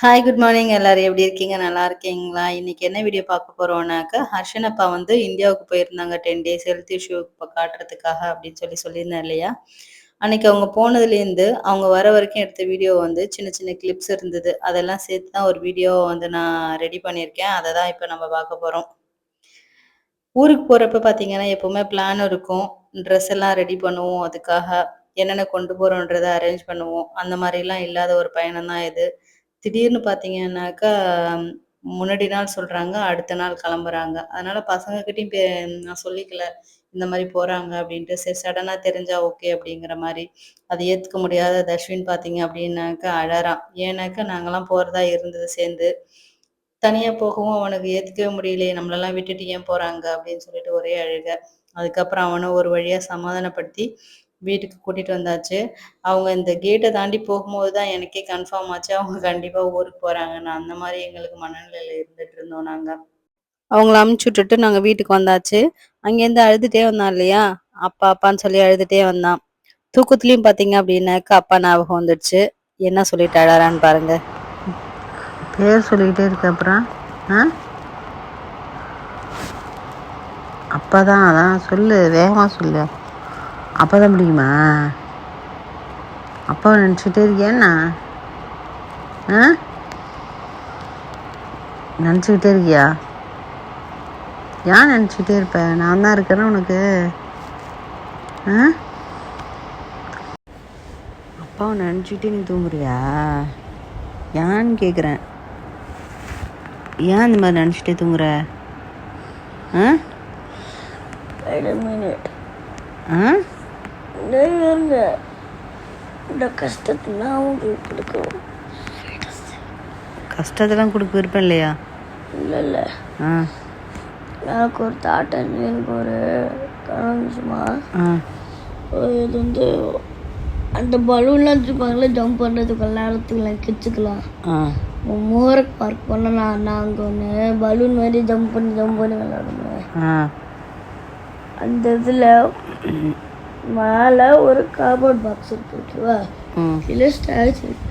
Hi good morning எல்லாரும். எப்படி இருக்கீங்க? நல்லா இருக்கீங்களா? இன்னைக்கு என்ன வீடியோ பார்க்க போறோம்னாக்கா ஹர்ஷன் அப்பா வந்து இந்தியாவுக்கு போயிருந்தாங்க. டென் டேஸ் ஹெல்த் இஷ்யூ காட்டுறதுக்காக அப்படின்னு சொல்லி சொல்லியிருந்தேன் இல்லையா? அன்னைக்கு அவங்க போனதுலேருந்து அவங்க வர வரைக்கும் எடுத்த வீடியோ வந்து சின்ன சின்ன கிளிப்ஸ் இருந்தது. அதெல்லாம் சேர்த்து தான் ஒரு வீடியோ வந்து நான் ரெடி பண்ணியிருக்கேன். அதை தான் இப்போ நம்ம பார்க்க போகிறோம் ஊருக்கு போகிறப்ப பார்த்தீங்கன்னா எப்போவுமே பிளான் இருக்கும். ட்ரெஸ் எல்லாம் ரெடி பண்ணுவோம். அதுக்காக என்னென்ன கொண்டு போகிறோன்றதை அரேஞ்ச் பண்ணுவோம். அந்த மாதிரிலாம் இல்லாத ஒரு பயணம் தான் இது. திடீர்னு பார்த்தீங்கன்னாக்கா, முன்னாடி நாள் சொல்கிறாங்க அடுத்த நாள் கிளம்புறாங்க. அதனால் பசங்கக்கிட்டையும் பே நான் சொல்லிக்கல. இந்த மாதிரி போகிறாங்க அப்படின்ட்டு. சரி சடனாக தெரிஞ்சா ஓகே அப்படிங்கிற மாதிரி அதை ஏற்றுக்க முடியாத தஷ்வின் பார்த்தீங்க அப்படின்னாக்கா அழறான். ஏன்னாக்கா நாங்களாம் போகிறதா இருந்தது சேர்ந்து. தனியாக போகவும் அவனுக்கு ஏற்றுக்கவே முடியலையே, நம்மளெல்லாம் விட்டுட்டு ஏன் போகிறாங்க அப்படின்னு சொல்லிட்டு ஒரே அழுக. அதுக்கப்புறம் அவனை ஒரு வழியாக சமாதானப்படுத்தி வீட்டுக்கு கூட்டிட்டு வந்தாச்சு. அவங்க இந்த கேட்டை தாண்டி போகும்போது தான் எனக்கே கன்ஃபார்ம் ஆச்சு. அவங்க கண்டிப்பா ஊருக்கு போறாங்கன்னு. அந்த மாதிரி எங்களுக்கு மனநிலையில இருந்துட்டு இருந்தோம் நாங்க. அவங்கள அமுச்சு விட்டுட்டு நாங்க வீட்டுக்கு வந்தாச்சு. அங்கேருந்து அழுதுட்டே வந்தான் இல்லையா? அப்பா அப்பான்னு சொல்லி அழுதுட்டே வந்தான். தூக்கத்துலயும் பார்த்தீங்க அப்படின்னாக்கா அப்பா ஞாபகம் வந்துடுச்சு. என்ன சொல்லிட்டு அழறான்னு பாருங்க. பேர் சொல்லிக்கிட்டே இருக்க அப்புறம் ஆ அப்பா தான் அதான் சொல்லு வேகமாக சொல்லு அப்போ தான் முடியுமா? அப்பாவை நினச்சிட்டே இருக்கியாண்ணா? ஆ? நினச்சிக்கிட்டே இருக்கியா? ஏன் நினச்சிக்கிட்டே இருப்ப? நான் தான் இருக்கிறேன் உனக்கு. ஆ? அப்பாவை நினச்சிக்கிட்டே நீ தூங்குறியா? ஏன்னு கேட்குறேன் ஏன் இந்த மாதிரி நினச்சிட்டே தூங்குற? ஆ? ஆ? இருங்க இந்த கஷ்டத்தெல்லாம் அவங்களுக்கு கொடுக்கவும் கஷ்டத்தெல்லாம் கொடுக்க விருப்பம் இல்லையா? இல்லை இல்லை. ஆ. எனக்கு ஒரு தாட்டம் எனக்கு ஒரு கனவு சும்மா. ஆ. இது வந்து அந்த பலூன்லாம் வச்சுருப்பாங்களே ஜம்ப் பண்ணுறதுக்கு விளையாடுறதுக்குலாம் கிச்சுக்கலாம். மோரக் பார்க் பண்ணலாம் நான் அங்கே ஒன்று பலூன் மாதிரி ஜம்ப் பண்ணி ஜம்ப் பண்ணி விளையாடுவேன் ஆ. அந்த இதில் மேலே ஒரு கார்போர்ட் பாக்ஸ் இருக்கு ஓகேவா கீழே ஸ்டாச்சு இருக்கு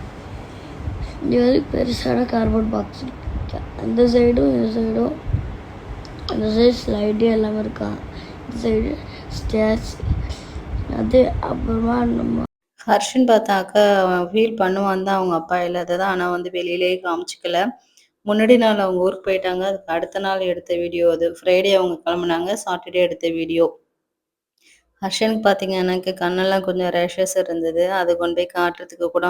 வந்து பெருசான கார்போர்ட் பாக்ஸ் இருக்கு அந்த சைடும் இந்த சைடும் அந்த சைடு ஸ்லைடு எல்லாமே இருக்கா இந்த சைடு ஸ்டேர்ஸ் அது அப்புறமா நம்ம ஹர்ஷன் பார்த்தாக்கா ஃபீல் பண்ணுவான் தான் அவங்க அப்பா இல்லாதது. ஆனா வந்து வெளியிலேயே காமிச்சுக்கல. முன்னாடி நாள் அவங்க ஊருக்கு போயிட்டாங்க. அதுக்கு அடுத்த நாள் எடுத்த வீடியோ அது. ஃப்ரைடே அவங்க கிளம்புனாங்க. சாட்டர்டே எடுத்த வீடியோ. ஹர்ஷனுக்கு பார்த்தீங்கன்னாக்க கண்ணெல்லாம் கொஞ்சம் ரேஷஸ் இருந்தது. அது கொண்டு போய் காட்டுறதுக்கு கூட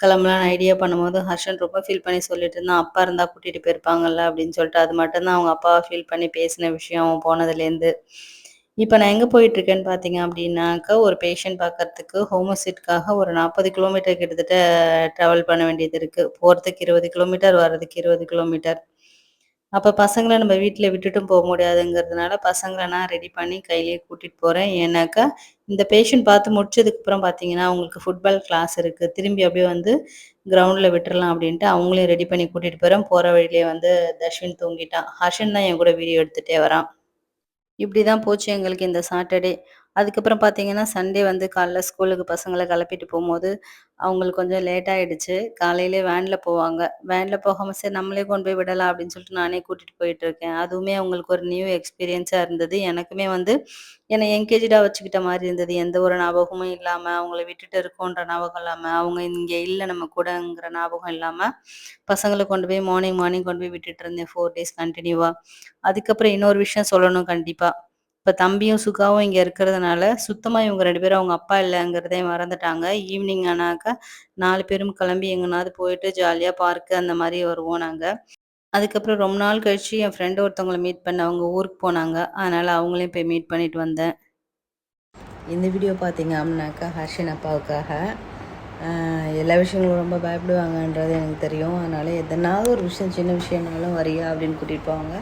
கிளம்பலான்னு ஐடியா பண்ணும்போது ஹர்ஷன் ரொம்ப ஃபீல் பண்ணி சொல்லிட்டு இருந்தான். அப்பா இருந்தால் கூட்டிகிட்டு போயிருப்பாங்கல்ல அப்படின்னு சொல்லிட்டு. அது மட்டும்தான் அவங்க அப்பாவை ஃபீல் பண்ணி பேசின விஷயம் அவன் போனதுலேருந்து. இப்போ நான் எங்கே போயிட்டுருக்கேன்னு பார்த்தீங்க அப்படின்னாக்கா, ஒரு பேஷண்ட் பார்க்கறதுக்கு ஹோமோசிட்காக ஒரு 40 கிலோமீட்டர் கிட்டத்தட்ட ட்ராவல் பண்ண வேண்டியது இருக்குது போகிறதுக்கு இருபது கிலோமீட்டர், வர்றதுக்கு 20 கிலோமீட்டர். அப்போ பசங்களை நம்ம வீட்டில் விட்டுட்டும் போக முடியாதுங்கிறதுனால, பசங்களை நான் ரெடி பண்ணி கையிலேயே கூட்டிகிட்டு போகிறேன் ஏன்னாக்கா, இந்த பேஷண்ட் பார்த்து முடிச்சதுக்கு அப்புறம் பார்த்தீங்கன்னா, அவங்களுக்கு ஃபுட்பால் கிளாஸ் இருக்குது திரும்பி அப்படியே வந்து கிரவுண்டில் விட்டுறலாம் அப்படின்ட்டு அவங்களையும் ரெடி பண்ணி கூட்டிகிட்டு போகிறேன் போகிற வழியிலே வந்து தஷ்வின் தூங்கிட்டான். ஹர்ஷன் தான் என் கூட வீடியோ எடுத்துகிட்டே வரான். இப்படி தான் போச்சு எங்களுக்கு இந்த சாட்டர்டே. அதுக்கப்புறம் பார்த்தீங்கன்னா, சண்டே வந்து காலைல ஸ்கூலுக்கு பசங்களை கிளப்பிட்டு போகும்போது அவங்களுக்கு கொஞ்சம் லேட் ஆயிடுச்சு. காலையிலே வேனில் போவாங்க. வேனில் போகாமல் சரி நம்மளே கொண்டு போய் விடலாம் அப்படின்னு சொல்லிட்டு நானே கூட்டிட்டு போயிட்டுருக்கேன். அதுவுமே அவங்களுக்கு ஒரு நியூ எக்ஸ்பீரியன்ஸா இருந்தது. எனக்குமே வந்து என்னை என்கேஜ்டா வச்சுக்கிட்ட மாதிரி இருந்தது. எந்த ஒரு ஞாபகமும் இல்லாமல் அவங்கள விட்டுட்டு இருக்கோன்ற ஞாபகம் இல்லாமல் அவங்க இங்கே இல்லை நம்ம கூடங்கிற ஞாபகம் இல்லாமல் பசங்களை கொண்டு போய் மார்னிங் மார்னிங் கொண்டு போய் விட்டுட்டு இருந்தேன் ஃபோர் டேஸ் கண்டினியூவாக அதுக்கப்புறம் இன்னொரு விஷயம் சொல்லணும் கண்டிப்பா. இப்ப தம்பியும், சுகாவும் இங்க இருக்கிறதுனால, சுத்தமா இவங்க ரெண்டு பேரும் அவங்க அப்பா இல்லைங்கிறதே மறந்துட்டாங்க. ஈவினிங் ஆனாக்கா நாலு பேரும் கிளம்பி எங்கனாவது போயிட்டு ஜாலியா பார்க்கு அந்த மாதிரி வருவோம் நாங்க. அதுக்கப்புறம் ரொம்ப நாள் கழிச்சு என் ஃப்ரெண்டு ஒருத்தவங்களை மீட் பண்ண அவங்க ஊருக்கு போனாங்க. அதனால அவங்களையும் போய் மீட் பண்ணிட்டு வந்தேன். இந்த வீடியோ பார்த்தீங்க அப்படின்னாக்கா ஹர்ஷன் அப்பாவுக்காக எல்லா விஷயங்களும் ரொம்ப பயப்படுவாங்கன்றது எனக்கு தெரியும் அதனால் எதனாவது ஒரு விஷயம் சின்ன விஷயம்னாலும் வரியா அப்படின்னு கூட்டிகிட்டு போவாங்க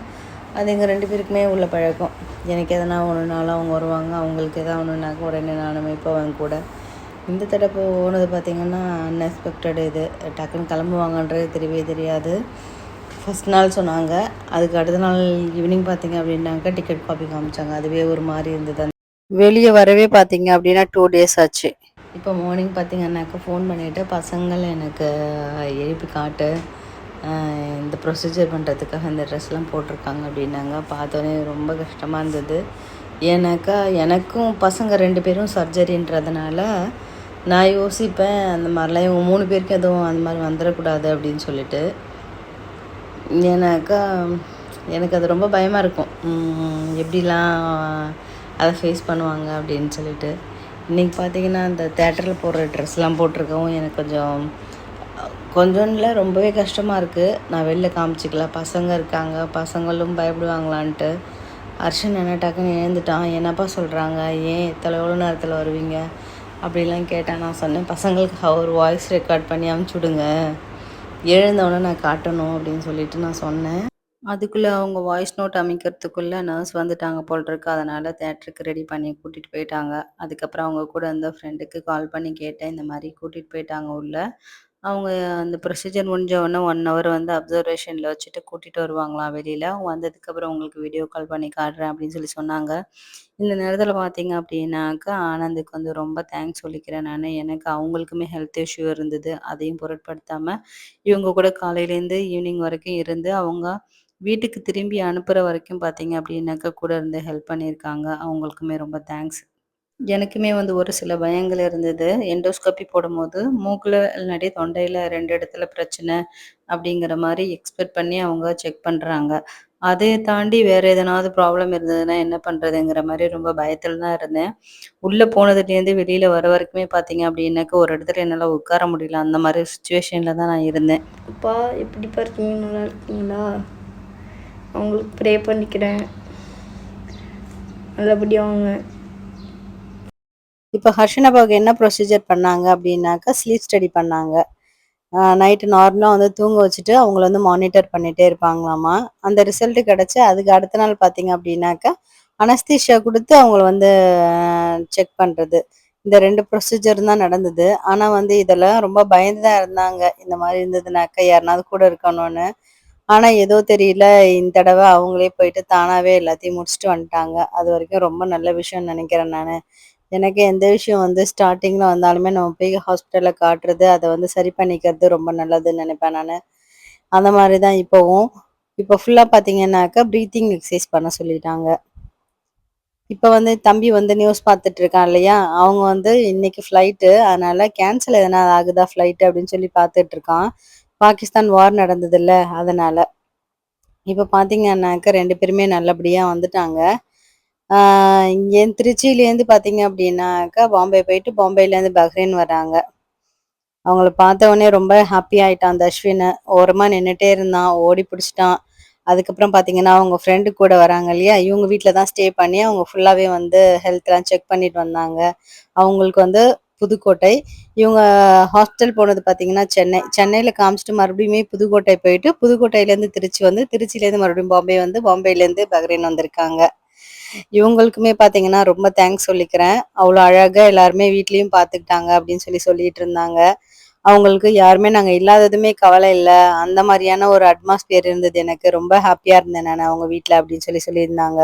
அது எங்கள் ரெண்டு பேருக்குமே உள்ள பழக்கம். எனக்கு எதனா ஒன்றுனாலும் அவங்க வருவாங்க. அவங்களுக்கு எதா ஒன்றுனாக்க உடனே நானுமே போவேன் கூட. இந்த தடவை போனது பார்த்திங்கன்னா அன்எக்ஸ்பெக்டட் இது. டக்குன்னு கிளம்புவாங்கன்றது தெரியவே தெரியாது. ஃபஸ்ட் நாள் சொன்னாங்க. அதுக்கு அடுத்த நாள் ஈவினிங் பார்த்தீங்க அப்படின்னாக்கா டிக்கெட் காப்பி காமிச்சாங்க. அதுவே ஒரு மாதிரி இருந்தது வெளியே வரவே பார்த்தீங்க அப்படின்னா டூ டேஸ் ஆச்சு. இப்போ மார்னிங் பார்த்தீங்கன்னாக்கா ஃபோன் பண்ணிவிட்டு பசங்களை எனக்கு எழுப்பி காட்டு. இந்த ப்ரொசீஜர் பண்ணுறதுக்காக இந்த ட்ரெஸ்லாம் போட்டிருக்காங்க அப்படின்னாங்க. பார்த்தோன்னே ரொம்ப கஷ்டமாக இருந்தது. ஏன்னாக்கா எனக்கும் பசங்க ரெண்டு பேரும் சர்ஜரின்றதுனால நான் யோசிப்பேன் அந்த மாதிரிலாம் இவங்க மூணு பேருக்கு எதுவும் அந்த மாதிரி வந்துடக்கூடாது அப்படின்னு சொல்லிட்டு. ஏன்னாக்கா எனக்கு அது ரொம்ப பயமாக இருக்கும். எப்படிலாம் அதை ஃபேஸ் பண்ணுவாங்க அப்படின்னு சொல்லிட்டு. இன்றைக்கி பார்த்தீங்கன்னா அந்த தேட்டரில் போடுற ட்ரெஸ்லாம் போட்டிருக்கவும் எனக்கு கொஞ்சம் கொஞ்சம்ல ரொம்பவே கஷ்டமாக இருக்குது நான் வெளில காமிச்சிக்கல. பசங்க இருக்காங்க. பசங்களும் பயப்படுவாங்களான்ட்டு. அர்ஷன் என்ன டக்குன்னு எழுந்துட்டான். என்னப்பா சொல்கிறாங்க ஏன் இத்தனை எவ்வளோ நேரத்தில் வருவீங்க? அப்படிலாம் கேட்டேன் நான் சொன்னேன். பசங்களுக்கு ஒரு வாய்ஸ் ரெக்கார்ட் பண்ணி அமுச்சு விடுங்க. எழுந்தவொடனே நான் காட்டணும் அப்படின்னு சொல்லிட்டு நான் சொன்னேன். அதுக்குள்ளே அவங்க வாய்ஸ் நோட் அமைக்கிறதுக்குள்ளே நர்ஸ் வந்துட்டாங்க போல் இருக்கு. அதனால் தேட்டருக்கு ரெடி பண்ணி கூட்டிகிட்டு போயிட்டாங்க. அதுக்கப்புறம் அவங்க கூட இருந்த ஃப்ரெண்டுக்கு கால் பண்ணி கேட்டேன். இந்த மாதிரி கூட்டிகிட்டு போயிட்டாங்க உள்ள. அவங்க அந்த ப்ரொசீஜர் முடிஞ்ச உடனே ஒன் ஹவர் வந்து அப்சர்வேஷனில் வச்சுட்டு கூட்டிகிட்டு வருவாங்களாம் வெளியில்? அவங்க வந்ததுக்கப்புறம் உங்களுக்கு வீடியோ கால் பண்ணி காட்டுறேன் அப்படின்னு சொல்லி சொன்னாங்க. இந்த நேரத்தில் பார்த்தீங்க அப்படின்னாக்கா ஆனந்துக்கு வந்து ரொம்ப தேங்க்ஸ் சொல்லிக்கிறேன் நான். எனக்கு அவங்களுக்குமே ஹெல்த் இஷ்யூ இருந்தது. அதையும் பொருட்படுத்தாமல் இவங்க கூட காலையிலேருந்து ஈவினிங் வரைக்கும் இருந்து அவங்க வீட்டுக்கு திரும்பி அனுப்புகிற வரைக்கும் பார்த்தீங்க அப்படின்னாக்கா கூட இருந்து ஹெல்ப் பண்ணியிருக்காங்க. அவங்களுக்குமே ரொம்ப தேங்க்ஸ் எனக்குமே வந்து ஒரு சில பயங்கள் இருந்தது. எண்டோஸ்கோபி போடும்போது மூக்கில் இல்லாட்டி தொண்டையில் ரெண்டு இடத்துல பிரச்சனை அப்படிங்கிற மாதிரி எக்ஸ்பெக்ட் பண்ணி அவங்க செக் பண்ணுறாங்க அதை தாண்டி வேறு எதனாவது ப்ராப்ளம் இருந்ததுன்னா என்ன பண்ணுறதுங்கிற மாதிரி ரொம்ப பயத்தில் தான் இருந்தேன். உள்ளே போனதுலேருந்து வெளியில் வர வரைக்குமே பார்த்தீங்க அப்படின்னாக்க ஒரு இடத்துல என்னால் உட்கார முடியல. அந்த மாதிரி சுச்சுவேஷனில் தான் நான் இருந்தேன். அப்பா எப்படிப்பா இருக்கீங்க? நல்லா இருக்கீங்களா? அவங்களுக்கு ப்ரே பண்ணிக்கிறேன். நல்லபடியாக அவங்க இப்போ ஹர்ஷனாபாவுக்கு என்ன ப்ரொசீஜர் பண்ணாங்க அப்படின்னாக்கா ஸ்லீப் ஸ்டடி பண்ணாங்க. நைட்டு நார்மலாக வந்து தூங்க வச்சுட்டு அவங்கள வந்து மானிட்டர் பண்ணிகிட்டே இருப்பாங்களாமா. அந்த ரிசல்ட் கிடச்சி அதுக்கு அடுத்த நாள் பார்த்தீங்க அப்படின்னாக்கா அனஸ்தீஷா கொடுத்து அவங்கள வந்து செக் பண்ணுறது இந்த ரெண்டு ப்ரொசீஜர் தான் நடந்தது. ஆனால் வந்து இதெல்லாம் ரொம்ப பயந்து தான் இருந்தாங்க. இந்த மாதிரி இருந்ததுனாக்கா யாருனாவது கூட இருக்கணும்னு. ஆனால் ஏதோ தெரியல. இந்த தடவை அவங்களே போயிட்டு தானாகவே எல்லாத்தையும் முடிச்சுட்டு வந்துட்டாங்க. அது வரைக்கும் ரொம்ப நல்ல விஷயம்னு நினைக்கிறேன் நான். எனக்கு எந்த விஷயம் வந்து ஸ்டார்டிங்கில் வந்தாலுமே நம்ம போய் ஹாஸ்பிட்டலில் காட்டுறது அதை வந்து சரி பண்ணிக்கிறது ரொம்ப நல்லதுன்னு நினைப்பேன் நான். அந்த மாதிரி தான் இப்போவும். இப்போ ஃபுல்லாக பார்த்தீங்கன்னாக்கா ப்ரீத்திங் எக்ஸசைஸ் பண்ண சொல்லிட்டாங்க. இப்போ வந்து தம்பி வந்து நியூஸ் பார்த்துட்டு இருக்கான் இல்லையா? அவங்க வந்து இன்னைக்கு ஃப்ளைட்டு அதனால கேன்சல் எதனா ஆகுதா ஃப்ளைட்டு அப்படின்னு சொல்லி பார்த்துட்டு இருக்கான். பாகிஸ்தான் வார் நடந்ததுல்ல அதனால. இப்போ பார்த்தீங்கன்னாக்கா ரெண்டு பேருமே நல்லபடியாக வந்துட்டாங்க. ஆஹ் இங்கே திருச்சியிலேருந்து பார்த்தீங்க அப்படின்னாக்கா பாம்பே போயிட்டு பாம்பேலேருந்து பஹ்ரைன் வராங்க. அவங்கள பார்த்த உடனே ரொம்ப ஹாப்பி ஆயிட்டான் அந்த ஓரமாக நின்றுட்டே இருந்தான் ஓடி பிடிச்சிட்டான். அதுக்கப்புறம் பார்த்தீங்கன்னா அவங்க ஃப்ரெண்டு கூட வராங்க இல்லையா? இவங்க வீட்டில் தான் ஸ்டே பண்ணி அவங்க ஃபுல்லாகவே வந்து ஹெல்த்லாம் செக் பண்ணிட்டு வந்தாங்க. அவங்களுக்கு வந்து புதுக்கோட்டை. இவங்க ஹாஸ்டல் போனது பார்த்தீங்கன்னா சென்னை. சென்னையில் காமிச்சிட்டு மறுபடியுமே புதுக்கோட்டை போயிட்டு புதுக்கோட்டையிலேருந்து திருச்சி வந்து திருச்சியிலேருந்து மறுபடியும் பாம்பே வந்து பாம்பேலேருந்து பஹ்ரைன் வந்திருக்காங்க. இவங்களுக்குமே பார்த்தீங்கன்னா ரொம்ப தேங்க்ஸ் சொல்லிக்கிறேன். அவ்வளோ அழகாக எல்லாருமே வீட்லேயும் பார்த்துக்கிட்டாங்க அப்படின்னு சொல்லி சொல்லிட்டு இருந்தாங்க. அவங்களுக்கு யாருமே நாங்கள் இல்லாததுமே கவலை இல்லை. அந்த மாதிரியான ஒரு அட்மாஸ்பியர் இருந்தது எனக்கு. ரொம்ப ஹாப்பியாக இருந்தேன் நான் அவங்க வீட்டில் அப்படின்னு சொல்லி சொல்லியிருந்தாங்க.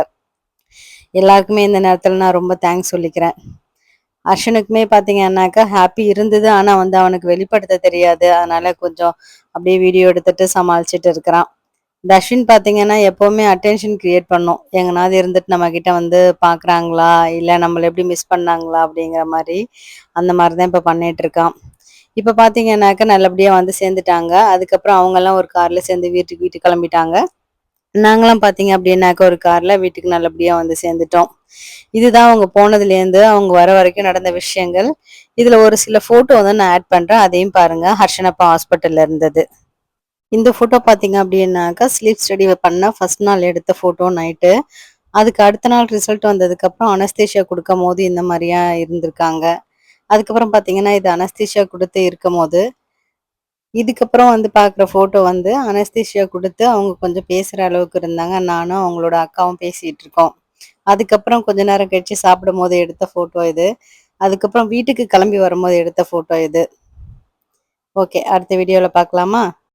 எல்லாருக்குமே இந்த நேரத்தில் நான் ரொம்ப தேங்க்ஸ் சொல்லிக்கிறேன். அர்ஷனுக்குமே பார்த்தீங்கன்னாக்கா ஹாப்பி இருந்தது. ஆனால் வந்து அவனுக்கு வெளிப்படுத்த தெரியாது. அதனால கொஞ்சம் அப்படியே வீடியோ எடுத்துட்டு சமாளிச்சுட்டு இருக்கிறான். இந்த அஸ்வின் பார்த்தீங்கன்னா எப்போவுமே அட்டென்ஷன் கிரியேட் பண்ணும். எங்கனாவது இருந்துட்டு நம்ம கிட்ட வந்து பார்க்குறாங்களா இல்லை நம்மளை எப்படி மிஸ் பண்ணாங்களா? அப்படிங்கிற மாதிரி அந்த மாதிரி தான் இப்போ பண்ணிட்டு இருக்கான். இப்போ பார்த்தீங்கன்னாக்கா நல்லபடியாக வந்து சேர்ந்துட்டாங்க. அதுக்கப்புறம் அவங்கெல்லாம் ஒரு காரில் சேர்ந்து வீட்டுக்கு வீட்டுக்கு கிளம்பிட்டாங்க. நாங்களாம் பார்த்தீங்க அப்படின்னாக்கா ஒரு காரில் வீட்டுக்கு நல்லபடியாக வந்து சேர்ந்துட்டோம். இதுதான் அவங்க போனதுலேருந்து அவங்க வர வரைக்கும் நடந்த விஷயங்கள். இதில் ஒரு சில ஃபோட்டோ வந்து நான் ஆட் பண்ணுறேன் அதையும் பாருங்க. ஹர்ஷனப்பா ஹாஸ்பிட்டலில் இருந்தது. இந்த ஃபோட்டோ பார்த்தீங்க அப்படின்னாக்கா ஸ்லீப் ஸ்டடி பண்ண ஃபர்ஸ்ட் நாள் எடுத்த ஃபோட்டோ நைட்டு அதுக்கு அடுத்த நாள் ரிசல்ட் வந்ததுக்கப்புறம் அனஸ்தேஷியா கொடுக்கும் போது இந்த மாதிரியா இருந்திருக்காங்க. அதுக்கப்புறம் பார்த்தீங்கன்னா இது அனஸ்தீஷியா கொடுத்து இருக்கும் போது இதுக்கப்புறம் வந்து பார்க்குற ஃபோட்டோ வந்து அனஸ்தீஷியா கொடுத்து அவங்க கொஞ்சம் பேசுகிற அளவுக்கு இருந்தாங்க. நானும் அவங்களோட அக்காவும் பேசிகிட்டு இருக்கோம். அதுக்கப்புறம் கொஞ்ச நேரம் கழிச்சு சாப்பிடும் போது எடுத்த ஃபோட்டோ இது. அதுக்கப்புறம் வீட்டுக்கு கிளம்பி வரும்போது எடுத்த ஃபோட்டோ இது. ஓகே அடுத்த வீடியோவில் பார்க்கலாமா